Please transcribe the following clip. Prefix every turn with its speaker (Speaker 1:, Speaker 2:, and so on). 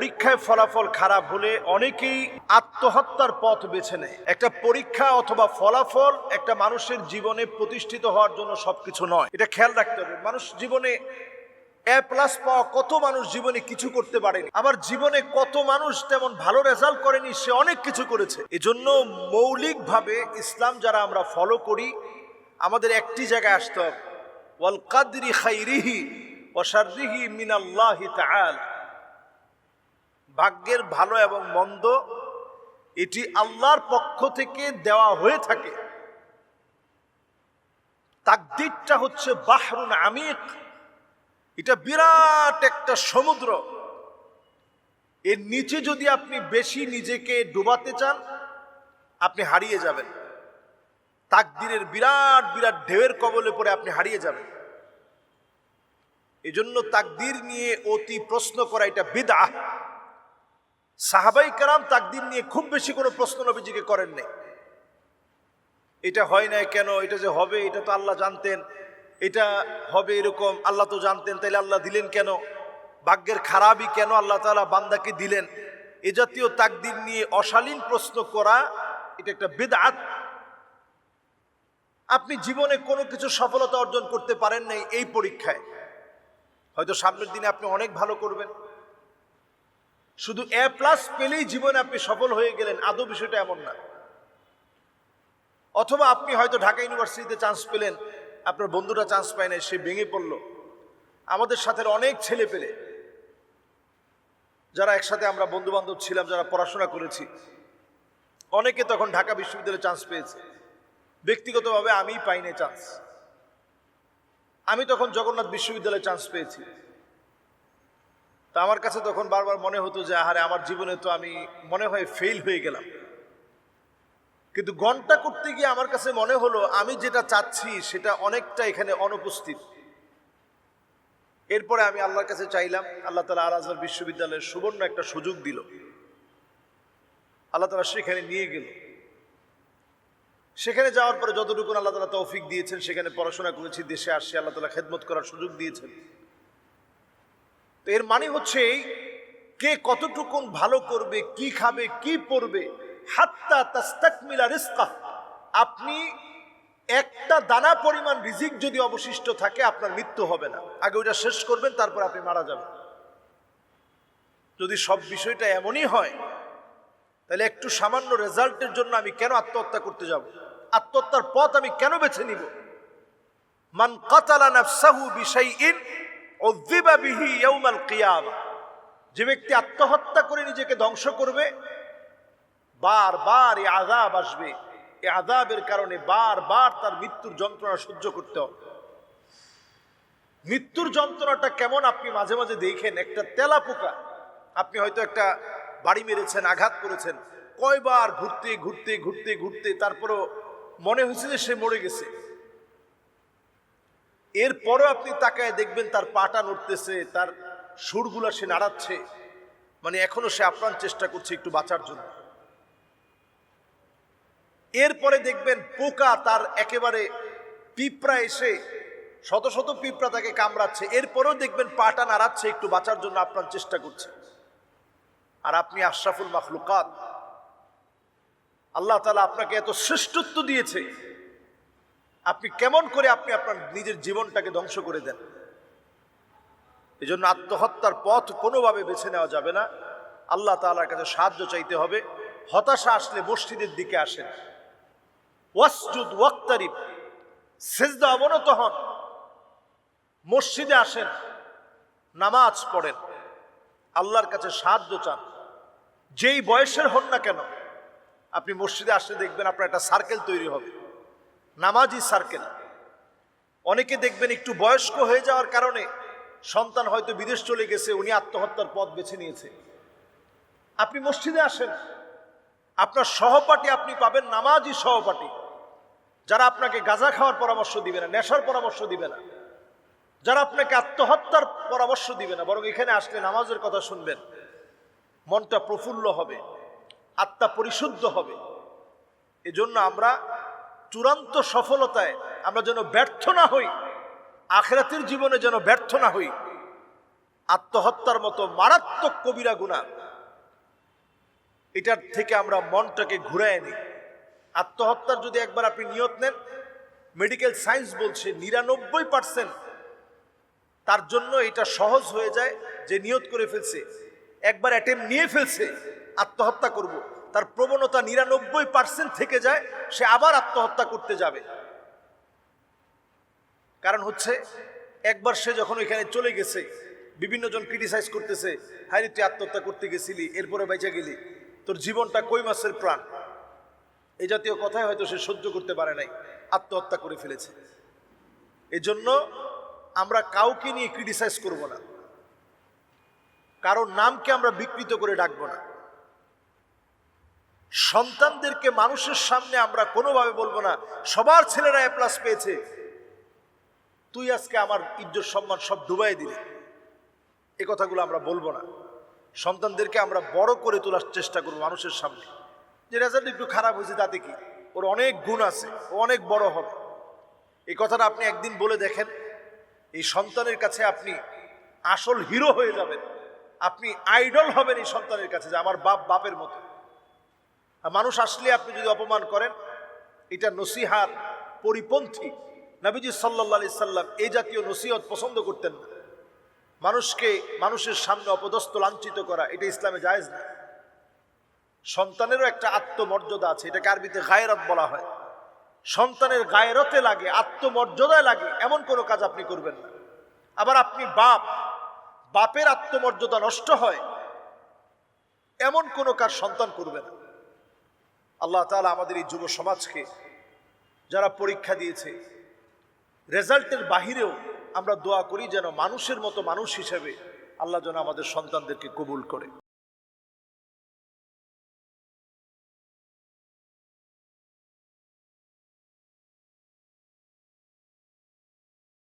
Speaker 1: পরীক্ষায় ফলাফল খারাপ হলে অনেকেই আত্মহত্যার পথ বেছে নেয়। একটা পরীক্ষা অথবা ফলাফল একটা মানুষের জীবনে প্রতিষ্ঠিত হওয়ার জন্য সবকিছু নয়। এটা খেয়াল রাখতে হবে। মানুষ জীবনে এ প্লাস পাওয়া কত মানুষ জীবনে কিছু করতে পারেনি? আবার জীবনে কত মানুষ তেমন ভালো রেজাল্ট করেনি, সে অনেক কিছু করেছে। এজন্য মৌলিকভাবে ইসলাম যারা আমরা ফলো করি, আমাদের একটি জায়গায় আসতে হবে। ওয়াল কাদরি খাইরিহি ওয়াশাররিহি মিনাল্লাহি তাআলা। ভাগ্যের ভালো এবং মন্দ, এটি আল্লাহর পক্ষ থেকে দেওয়া হয়ে থাকে। তাকদিরটা হচ্ছে বাহরুন আমিক। এটা বিরাট একটা সমুদ্র। এর নিচে যদি আপনি বেশি নিজেকে ডুবাতে চান, আপনি হারিয়ে যাবেন। তাকদিরের বিরাট বিরাট ঢেউয়ের কবলে পড়ে আপনি হারিয়ে যাবেন। এজন্য তাকদির নিয়ে অতি প্রশ্ন করা এটা বিদা সাহাবাই কারাম তাকদির নিয়ে খুব বেশি কোনো প্রশ্ন নবীজিকে করেন নাই। এটা হয় না কেন? এটা যে হবে, এটা তো আল্লাহ জানতেন। এটা হবে এরকম, আল্লাহ তো জানতেন, তাইলে আল্লাহ দিলেন কেন? ভাগ্যের খারাপই কেন আল্লাহ তালা বান্দাকে দিলেন? এ জাতীয় তাকদির নিয়ে অশালীন প্রশ্ন করা, এটা একটা বেদাত আপনি জীবনে কোনো কিছু সফলতা অর্জন করতে পারেন নাই এই পরীক্ষায়। হয়তো সামনের দিনে আপনি অনেক ভালো করবেন। শুধু এ প্লাস পেলেই জীবনে আপনি সফল হয়ে গেলেন, আদৌ বিষয়টা এমন না। অথবা আপনি হয়তো ঢাকা ইউনিভার্সিটিতে চান্স পেলেন, আপনার বন্ধুরা চান্স পায় না সে ভেঙে পড়ল। আমাদের সাথে অনেক ছেলে পেলে। যারা একসাথে আমরা বন্ধু বান্ধব ছিলাম, যারা পড়াশোনা করেছি। অনেকে তখন ঢাকা বিশ্ববিদ্যালয়ে চান্স পেয়েছে। ব্যক্তিগতভাবে আমিই পাইনি চান্স আমি তখন জগন্নাথ বিশ্ববিদ্যালয়ে চান্স পেয়েছি। তা আমার কাছে তখন বারবার মনে হতো যে, আহারে, আমার জীবনে তো আমি মনে হয় ফেল হয়ে গেলাম। কিন্তু গণটা করতে গিয়ে আমার কাছে মনে হলো, আমি যেটা চাচ্ছি সেটা অনেকটা এখানে অনুপস্থিত। এরপরে আমি আল্লাহর কাছে চাইলাম, আল্লাহ তালা আল আজহার বিশ্ববিদ্যালয়ের সুবর্ণ একটা সুযোগ দিল। আল্লাহ তালা সেখানে নিয়ে গেল। সেখানে যাওয়ার পরে যতটুকু আল্লাহ তালা তৌফিক দিয়েছেন, সেখানে পড়াশোনা করেছি, দেশে আসছি, আল্লাহ তালা খেদমত করার সুযোগ দিয়েছেন। তো এর মানে হচ্ছে কে কতটুকুন ভালো করবে, কি খাবে, কি পরবে। হাত্তা তাস্তাকমিলা রিস্কা আপনি একটা দানা পরিমাণ রিজিক যদি অবশিষ্ট থাকে, আপনার মৃত্যু হবে না। আগে ওইটা শেষ করবেন, তারপর আপনি মারা যাবেন। যদি সব বিষয়টা এমনই হয়, তাহলে একটু সামান্য রেজাল্টের জন্য আমি কেন আত্মহত্যা করতে যাব? আত্মহত্যার পথ আমি কেন বেছে নিব? মান কাতালা নাফসাহু বিশাইইন যে ব্যক্তি আত্মহত্যা করে নিজেকে ধ্বংস করবে, বারবার এই আযাব আসবে। এ আযাবের কারণে বারবার তার মৃত্যুর যন্ত্রণা সহ্য করতে হবে। মৃত্যুর যন্ত্রণাটা কেমন আপনি মাঝে মাঝে দেখেন, একটা তেলা পোকা। আপনি হয়তো একটা বাড়ি মেরেছেন, আঘাত করেছেন। কয়বার ঘুরতে ঘুরতে ঘুরতে ঘুরতে, তারপরও মনে হয়েছে যে সে মরে গেছে। এরপরও আপনি তাকায় দেখবেন তার পাটা নড়তেছে, তার সুরগুলা সে নাড়াচ্ছে। মানে এখনও সে আপ্রাণ চেষ্টা করছে একটু বাঁচার জন্য। এরপরে দেখবেন পোকা তার একেবারে পিঁপড়া এসে শত শত পিঁপড়া তাকে কামড়াচ্ছে। এরপরেও দেখবেন পাটা নাড়াচ্ছে একটু বাঁচার জন্য আপ্রাণ চেষ্টা করছে। আর আপনি আশরাফুল মাখলুকাত, আল্লাহ তালা আপনাকে এত শ্রেষ্ঠত্ব দিয়েছে। আপনি কেমন করে আপনি আপনার নিজের জীবনটাকে ধ্বংস করে দেন? এই জন্য আত্মহত্যার পথ কোনোভাবে বেছে নেওয়া যাবে না। আল্লাহ তালার কাছে সাহায্য চাইতে হবে। হতাশা আসলে মসজিদের দিকে আসেন ওয়াসজুদ, ওয়াক্তারিব, সেজদা অবনত হন। মসজিদে আসেন, নামাজ পড়েন। আল্লাহর কাছে সাহায্য চান। যেই বয়সের হন না কেন, আপনি মসজিদে আসলে দেখবেন আপনার একটা সার্কেল তৈরি হবে। নামাজি সার্কেল। অনেকে দেখবেন একটু বয়স্ক হয়ে যাওয়ার কারণে সন্তান হয়তো বিদেশ চলে গেছে, উনি আত্মহত্যার পথ বেছে নিয়েছে। আপনি মসজিদে আসেন, আপনার সহপাঠী আপনি পাবেন নামাজি সহপাঠী। যারা আপনাকে গাঁজা খাওয়ার পরামর্শ দিবে না, নেশার পরামর্শ দিবে না। যারা আপনাকে আত্মহত্যার পরামর্শ দিবে না, বরং এখানে আসলে নামাজের কথা শুনবেন। মনটা প্রফুল্ল হবে, আত্মা পরিশুদ্ধ হবে। এজন্য আমরা চূড়ান্ত সফলতায় আমরা যেন ব্যর্থ না হই, আখেরাতের জীবনে যেন ব্যর্থ না হই। আত্মহত্যার মতো মারাত্মক কবিরা গুণা, এটার থেকে আমরা মনটাকে ঘুরায় নিই। আত্মহত্যার যদি একবার আপনি নিয়ত নেন, মেডিকেল সায়েন্স বলছে নিরানব্বই পার্সেন্ট তার জন্য এটা সহজ হয়ে যায় যে নিয়ত করে ফেলছে, একবার অ্যাটেম্প নিয়ে ফেলছে, আত্মহত্যা করব। তার প্রবণতা নিরানব্বই পার্সেন্ট থেকে যায়, সে আবার আত্মহত্যা করতে যাবে। কারণ হচ্ছে, একবার সে যখন ওইখানে চলে গেছে, বিভিন্ন জন ক্রিটিসাইজ করতেছে হাই তুই আত্মহত্যা করতে গেছিলি, এরপরে বেঁচে গেলি, তোর জীবনটা কই মাসের প্রাণ? এই জাতীয় কথাই হয়তো সে সহ্য করতে পারে নাই, আত্মহত্যা করে ফেলেছে। এজন্য আমরা কাউকে নিয়ে ক্রিটিসাইজ করব না। কারোর নামকে আমরা বিকৃত করে ডাকবো না। সন্তানদেরকে মানুষের সামনে আমরা কোনোভাবে বলব না। সবার ছেলেরা এ প্লাস পেয়েছে। তুই আজকে আমার ইজ্জত সম্মান সব ডুবাই দিলি। এ কথাগুলো আমরা বলব না। সন্তানদেরকে আমরা বড় করে তোলার চেষ্টা করব মানুষের সামনে। যে রেজাল্ট একটু খারাপ হয়েছে, তাতে কি? ওর অনেক গুণ আছে, ও অনেক বড় হবে। এই কথাটা আপনি একদিন বলে দেখেন, এই সন্তানের কাছে আপনি আসল হিরো হয়ে যাবেন। আপনি আইডল হবেন এই সন্তানের কাছে, যে আমার বাপ বাপের মতো। মানুষ আসলে আপনি যদি অপমান করেন, এটা নসিহার পরিপন্থী। নাবিজি সাল্লাহ আলি সাল্লাম এই জাতীয় নসিহত পছন্দ করতেন না। মানুষকে, মানুষের সামনে অপদস্থ, লাঞ্ছিত করা, এটা ইসলামে জায়েজ না। সন্তানেরও একটা আত্মমর্যাদা আছে, এটাকে আরবিতে গায়রত বলা হয়। সন্তানের গায়রতে লাগে, আত্মমর্যাদায় লাগে, এমন কোনো কাজ আপনি করবেন না। আবার আপনি বাপ, বাপের আত্মমর্যাদা নষ্ট হয়, এমন কোনো কাজ সন্তান করবে না। আল্লাহ তালা আমাদের এই যুব সমাজকে যারা পরীক্ষা দিয়েছে, রেজাল্টের বাহিরেও আমরা দোয়া করি যেন মানুষের মতো মানুষ হিসেবে আল্লাহ যেন আমাদের সন্তানদেরকে কবুল করে।